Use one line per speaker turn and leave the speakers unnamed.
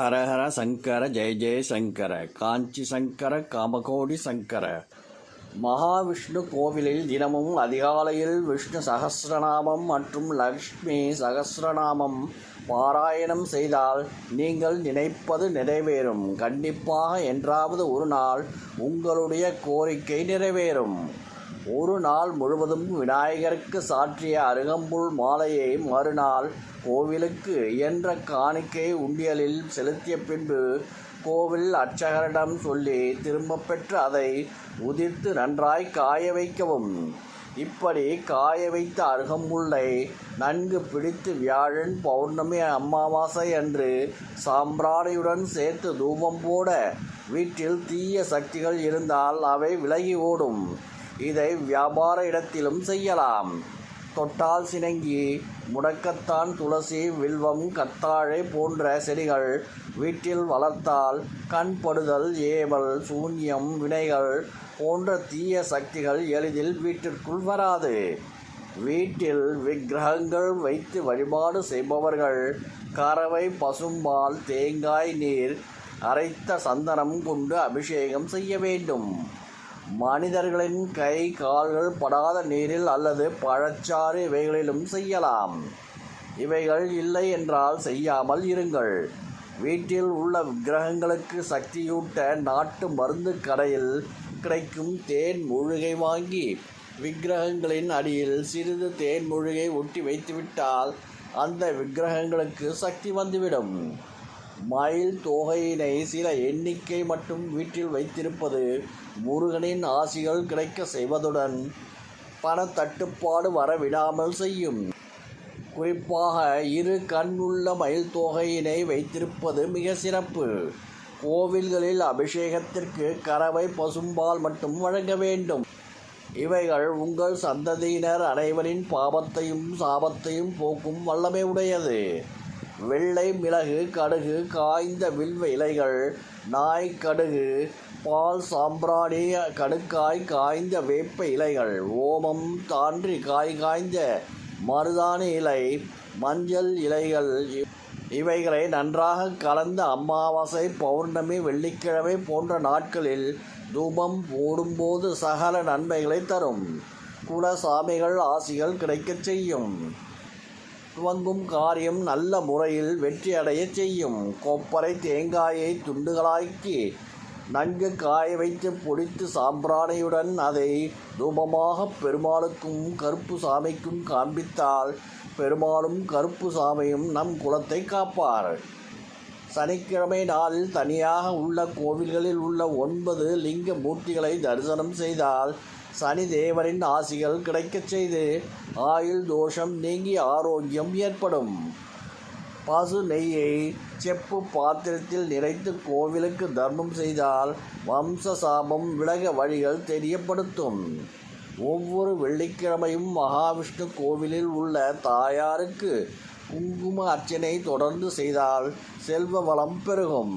ஹரஹர சங்கர ஜெய ஜெய சங்கர காஞ்சி சங்கர காமகோடி சங்கர. மகாவிஷ்ணு கோவிலில் தினமும் அதிகாலையில் விஷ்ணு சகசிரநாமம் மற்றும் லக்ஷ்மி சகசிரநாமம் பாராயணம் செய்தால் நீங்கள் நினைப்பது நிறைவேறும். கண்டிப்பாக என்றாவது ஒரு நாள் உங்களுடைய கோரிக்கை நிறைவேறும். ஒரு நாள் முழுவதும் விநாயகருக்கு சாற்றிய அருகம்புல் மாலையை மறுநாள் கோவிலுக்கு இயன்ற காணிக்கை உண்டியலில் செலுத்திய பின்பு கோவில் அர்ச்சகரிடம் சொல்லி திரும்ப பெற்று அதை உதிர்த்து நன்றாய் காய வைக்கவும். இப்படி காய வைத்த அருகம்புல்லை நன்கு பிடித்து வியாழன் பௌர்ணமி அமாவாசை அன்று சாம்பிராணியுடன் சேர்த்து தூபம் போட வீட்டில் தீய சக்திகள் இருந்தால் அவை விலகி ஓடும். இதை வியாபார இடத்திலும் செய்யலாம். தொட்டால் சினங்கி முடக்கத்தான் துளசி வில்வம் கத்தாழை போன்ற செடிகள் வீட்டில் வளர்த்தால் கண்படுதல் ஏவல் சூன்யம் வினைகள் போன்ற தீய சக்திகள் எளிதில் வீட்டிற்குள் வராது. வீட்டில் விக்கிரகங்கள் வைத்து வழிபாடு செய்பவர்கள் கறவை பசும்பால் தேங்காய் நீர் அரைத்த சந்தனம் கொண்டு அபிஷேகம் செய்ய வேண்டும். மனிதர்களின் கை கால்கள் படாத நீரில் அல்லது பழச்சாறு இவைகளிலும் செய்யலாம். இவைகள் இல்லை என்றால் செய்யாமல் இருங்கள். வீட்டில் உள்ள விக்கிரகங்களுக்கு சக்தியூட்ட நாட்டு மருந்து கடையில் கிடைக்கும் தேன் மூழ்கை வாங்கி விக்கிரகங்களின் அடியில் சிறிது தேன் மூழ்கை ஒட்டி வைத்துவிட்டால் அந்த விக்கிரகங்களுக்கு சக்தி வந்துவிடும். மயில் தொகையினை சில எண்ணிக்கை மட்டும் வீட்டில் வைத்திருப்பது முருகனின் ஆசிகள் கிடைக்க செய்வதுடன் பணத்தட்டுப்பாடு வரவிடாமல் செய்யும். குறிப்பாக இரு கண் உள்ள மயில் தொகையினை வைத்திருப்பது மிக சிறப்பு. கோவில்களில் அபிஷேகத்திற்கு கறவை பசும்பால் மட்டும் வழங்க வேண்டும். இவைகள் உங்கள் சந்ததியினர் அனைவரின் பாவத்தையும் சாபத்தையும் போக்கும் வல்லமை உடையது. வெள்ளை மிளகு கடுகு காய்ந்த வில்வ இலைகள் நாய் கடுகு பால் சாம்பிராணி கடுக்காய் காய்ந்த வேப்ப இலைகள் ஓமம் தான்றி காய் காய்ந்த மருதாணி இலை மஞ்சள் இலைகள் இவைகளை நன்றாக கலந்த அமாவாசை பௌர்ணமி வெள்ளிக்கிழமை போன்ற நாட்களில் தூபம் போடும்போது சகல நன்மைகளை தரும். குலசாமிகள் ஆசிகள் கிடைக்கச் செய்யும். துவங்கும் காரியம் நல்ல முறையில் வெற்றியடைய செய்யும். கொப்பரை தேங்காயை துண்டுகளாக்கி நன்கு காய வைத்து பொடித்து சாம்பிராணியுடன் அதை தூபமாக பெருமாளுக்கும் கருப்பு சாமிக்கும் காண்பித்தால் பெருமாளும் கருப்பு சாமியும் நம் குலத்தை காப்பார். சனிக்கிழமை நாளில் தனியாக உள்ள கோவில்களில் உள்ள ஒன்பது லிங்க மூர்த்திகளை தரிசனம் செய்தால் சனி தேவரின் ஆசிகள் கிடைக்கச் செய்து ஆயுள் தோஷம் நீங்கி ஆரோக்கியம் ஏற்படும். பசு நெய்யை செப்பு பாத்திரத்தில் நிறைத்து கோவிலுக்கு தர்மம் செய்தால் வம்ச சாபம் விலக வழிகள் தெரியப்படுத்தும். ஒவ்வொரு வெள்ளிக்கிழமையும் மகாவிஷ்ணு கோவிலில் உள்ள தாயாருக்கு குங்கும அர்ச்சனை தொடர்ந்து செய்தால் செல்வ வளம் பெருகும்.